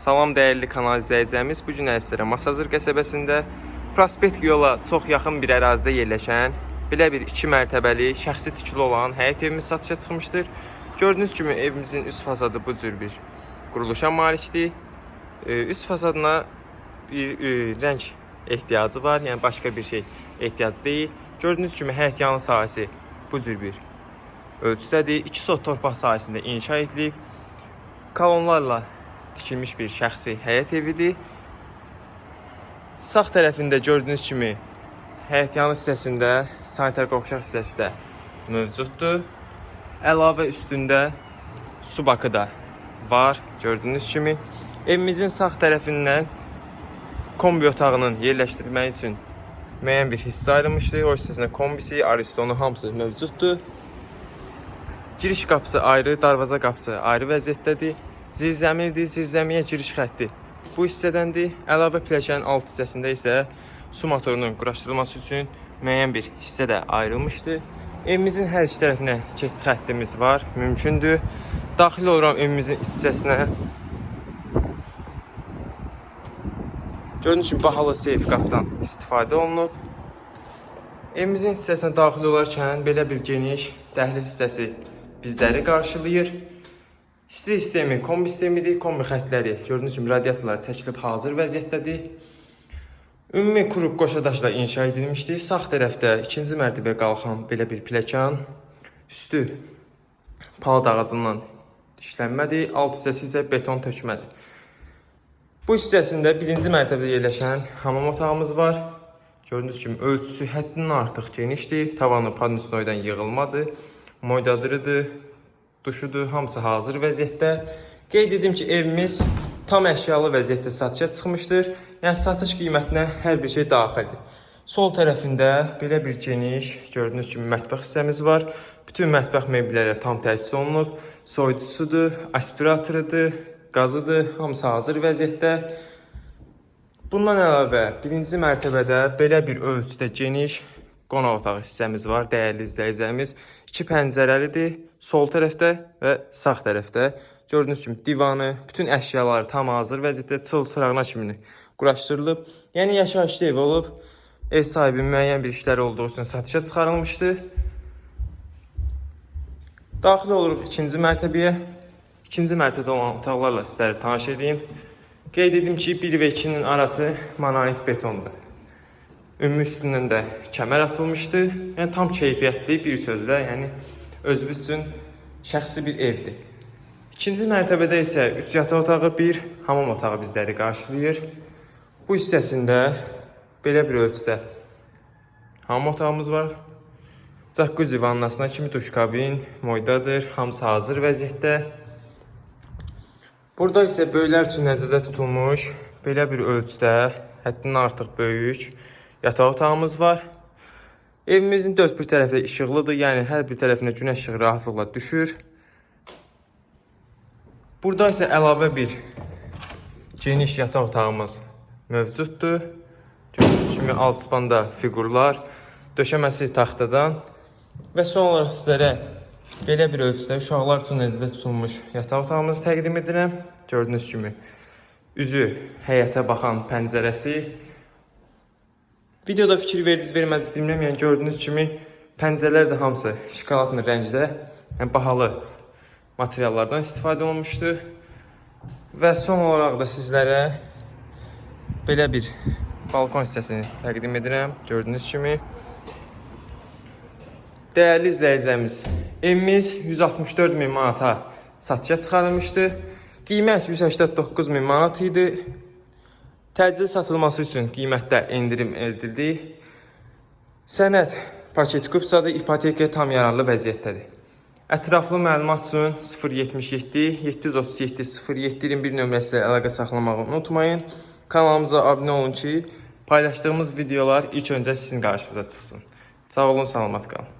Salam dəyərli kanal izləyicilərimiz. Bu gün sizlərə Masazır qəsəbəsində prospekt yola çox yaxın bir ərazidə yerləşən belə bir 2 mərtəbəli şəxsi tikili olan həyət evimiz satışa çıxmışdır. Gördüyünüz kimi evimizin üst fasadı bu cür bir quruluşa malikdir. Ee, Üst fasadına bir e, rəng ehtiyacı var, yəni başqa bir şey ehtiyac deyil. Gördüyünüz kimi həyət yanı sahəsi bu cür bir ölçüdədir. 2 sot torpaq sahəsində inşa edilib. Kolonlarla tikilmiş bir şəxsi həyət evidir. Sağ tərəfində gördüyünüz kimi həyət yanı hissəsində sanitar qovşaq hissəsi də mövcuddur. Əlavə üstündə su bakı da var gördüyünüz kimi. Evimizin sağ tərəfindən kombi otağının yerləşdirilməyi üçün müəyyən bir hissə ayrılmışdır. O hissəsində kombisi, aristonu hamısı mövcuddur. Giriş qapısı ayrı, darvaza qapısı ayrı vəziyyətdədir. Zirzəmidir, zirzəmiyə giriş xətti bu hissədəndir. Əlavə pilləkənin alt hissəsində isə su motorunun quraşdırılması üçün müəyyən bir hissə də ayrılmışdı. Evimizin hər iki tərəfinə keçid xəttimiz var, mümkündür. Daxil oluram evimizin hissəsinə. Gördüyünüz kimi bahalı seyf qapıdan istifadə olunub. Evimizin hissəsinə daxil olarkən belə bir geniş dəhliz hissəsi bizləri qarşılayır. İsti sistemi kombi sistemidir. Kombi xəttləri gördüyünüz kimi radiatorlar çəkilib hazır vəziyyətdədir. Ümumi kuruq qoşadaşla inşa edilmişdir. Sağ tərəfdə ikinci mərtəbə qalxan belə bir pləkan. Üstü palıd ağacından işlənmədir. Alt hissəsi isə beton tökmədir. Bu hissəsində birinci mərtəbədə yerləşən hamam otağımız var. Gördüyünüz kimi ölçüsü həddindən artıq genişdir. Tavanı panusnoydan yığılmadır. Moydadırıdır, duşudur, hamısı hazır vəziyyətdə. Qeyd edim ki, evimiz tam əşyalı vəziyyətdə satışa çıxmışdır. Yəni satış qiymətinə hər bir şey daxildir. Sol tərəfində belə bir geniş, gördüyünüz kimi mətbəx hissəmiz var. Bütün mətbəx mebelləri tam təchiz olunub. Soyuducusudur, aspiratorudur, qazıdır, hamısı hazır vəziyyətdə. Bundan əlavə birinci mərtəbədə belə bir ölçüdə geniş qonaq otağı hissəmiz var, dəyərli izləyicilərimiz. İki pəncərəlidir, sol tərəfdə və sağ tərəfdə. Gördüyünüz kimi divanı, bütün əşyaları tam hazır vəziyyətdə çıl çırağına kimi quraşdırılıb. Yəni yaşayışlı ev olub. Ev sahibi müəyyən bir işləri olduğu üçün satışa çıxarılmışdı. Daxil oluruq ikinci mərtəbəyə. İkinci mərtəbədə olan otaqlarla sizləri tanış edeyim. Qeyd edim ki, 1 və 2-nin arası monolit betondur. Ümumi üstündən də kəmər atılmışdı. Yəni tam keyfiyyətli bir sözlə, yəni özünüz üçün şəxsi bir evdir. İkinci mərtəbədə isə 3 yataq otağı, 1 hamam otağı bizləri qarşılayır. Bu hissəsində belə bir ölçüdə hamam otağımız var. Jacuzzi vannasına kimi duş kabin, moydadır, hamısı hazır vəziyyətdə. Burada isə böyüklər üçün nəzərdə tutulmuş belə bir ölçüdə, həddindən artıq böyük yataq otağımız var. Evimizin dörd bir tərəfi işıqlıdır, yəni hər bir tərəfinə günəş işığı rahatlıqla düşür. Burada isə əlavə bir geniş yataq otağımız mövcuddur. Gördüyünüz kimi alt spanda fiqurlar, döşəməsi taxtadan və son olaraq sizlərə belə bir ölçüdə uşaqlar üçün nəzərdə tutulmuş yataq otağımızı təqdim edirəm. Gördüyünüz kimi üzü həyətə baxan pəncərəsi. Videoda fikir verdiniz, vermədiniz bilmirəm. Yəni gördüyünüz kimi pəncərələr də hamısı şokoladlı rəngdə, yəni bahalı materiallardan istifadə olunmuşdu. Və son olaraq da sizlərə belə bir balkon hissəsini təqdim edirəm. Gördüyünüz kimi Dəyərli izləyicilərimiz, evimiz 164 min manata satışa çıxarılmışdı. Qiymət 189 min manat idi. Təcili satılması üçün qiymətdə endirim edildi. Sənəd paket kupsadır, ipoteka tam yararlı vəziyyətdədir. Ətraflı məlumat üçün 077 737 0721 nömrəsi ilə əlaqə saxlamağı unutmayın. Kanalımıza abunə olun ki, paylaşdığımız videolar ilk öncə sizin qarşınıza çıxsın. Sağ olun, salamat qalın.